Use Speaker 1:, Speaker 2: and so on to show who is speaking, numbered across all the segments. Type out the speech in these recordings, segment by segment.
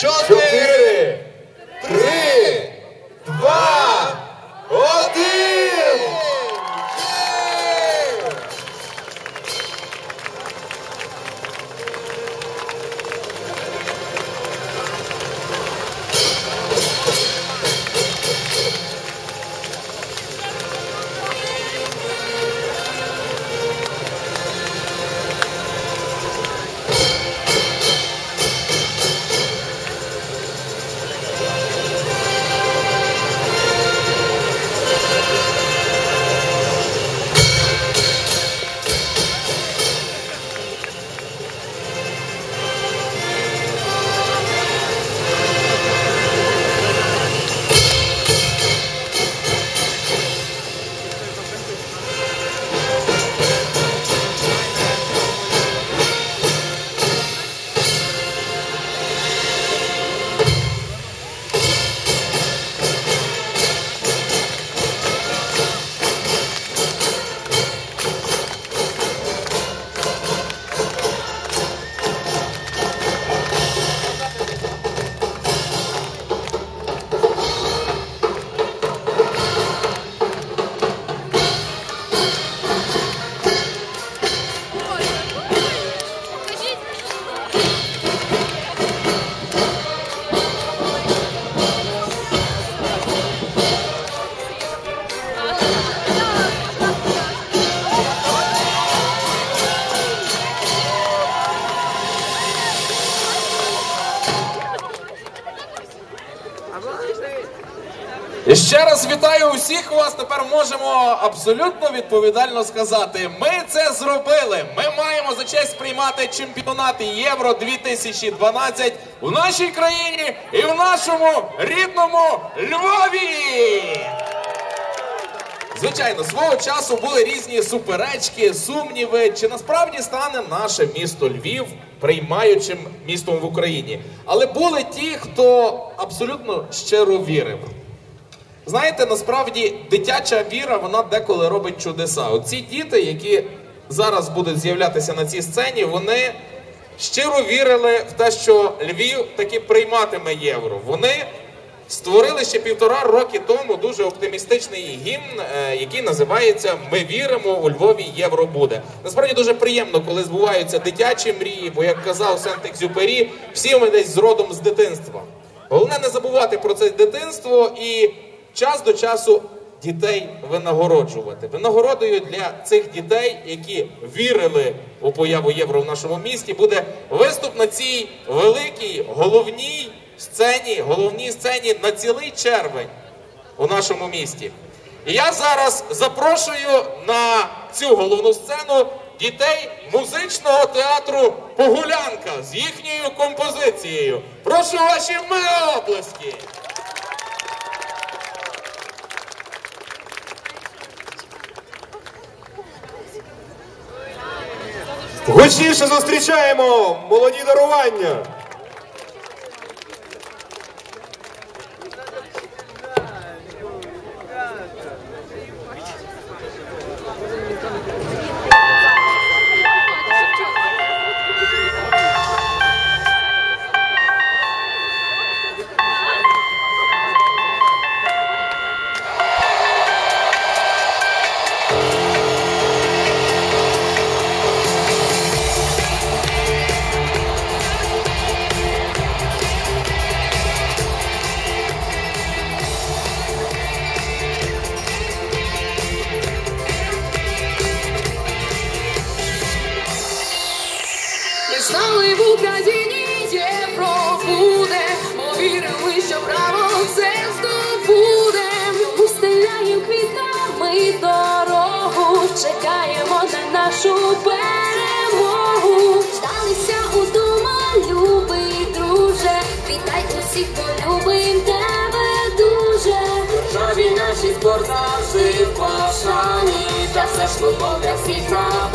Speaker 1: Yo
Speaker 2: te Ще раз вітаю усіх вас. Тепер можемо абсолютно відповідально сказати: ми це зробили. Ми маємо за честь приймати чемпіонати Євро 2012 в нашій країні і в нашому рідному Львові. Звичайно, свого часу були різні суперечки, сумніви, чи насправді стане наше місто Львів приймаючим містом в Україні. Але були ті, хто абсолютно щиро вірив. Знаєте, насправді дитяча віра, вона деколи робить чудеса. Оці діти, які зараз будуть з'являтися на цій сцені, вони щиро вірили в те, що Львів таки прийматиме євро. Вони створили ще півтора роки тому дуже оптимістичний гімн, е, який називається Ми віримо у Львові євро буде. Насправді дуже приємно, коли збуваються дитячі мрії, бо як казав Сент-Екзюпері, всі ми десь з родом з дитинства. Головне не забувати про це дитинство і час до часу дітей винагороджувати. Винагородою для цих дітей, які вірили у появу євро в нашому місті, буде виступ на цій великій головній сцені, головній сцені на цілий червень у нашому місті. І я зараз запрошую на цю головну сцену дітей музичного театру Погулянка з їхньою композицією. Прошу ваші ми
Speaker 1: Гучніше зустрічаємо молоді дарування.
Speaker 3: Нашу перемогу. сталися удома, любий друже, вітай усіх, полюбим тебе дуже. Державі наші спорт завжди в пошані, та все ж футбол для всіх на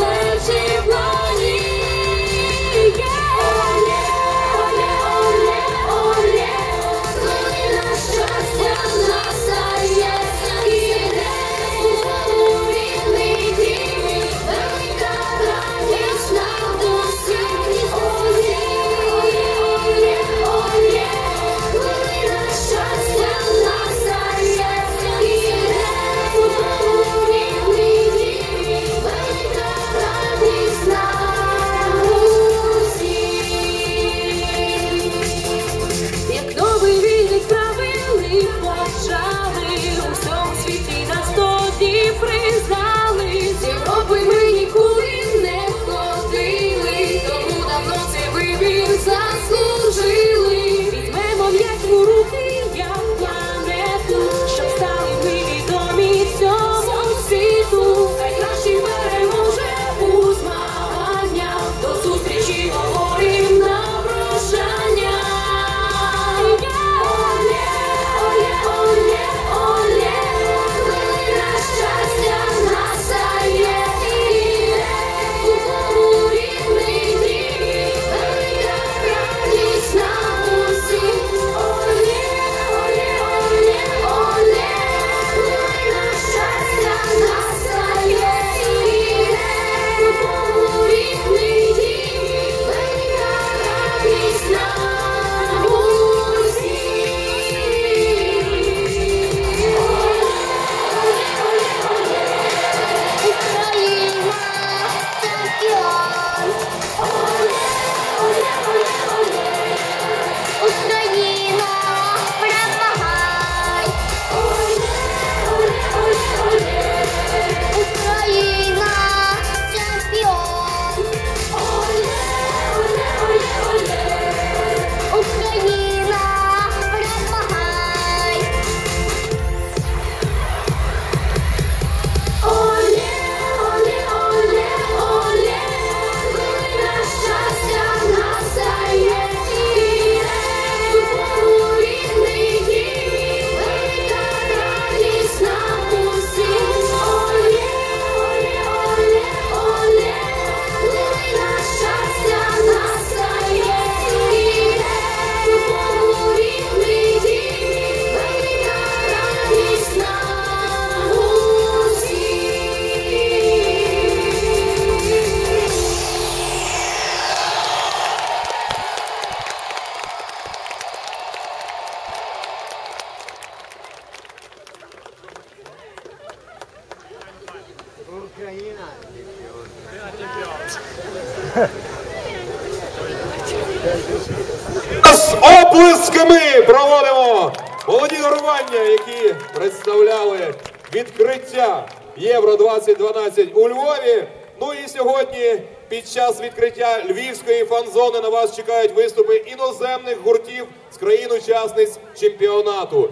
Speaker 3: Україна.
Speaker 1: З облисками проводимо молоді дарування, які представляли відкриття Євро 2012 у Львові. Ну і сьогодні під час відкриття львівської фан-зони на вас чекають виступи іноземних гуртів з країн-учасниць чемпіонату.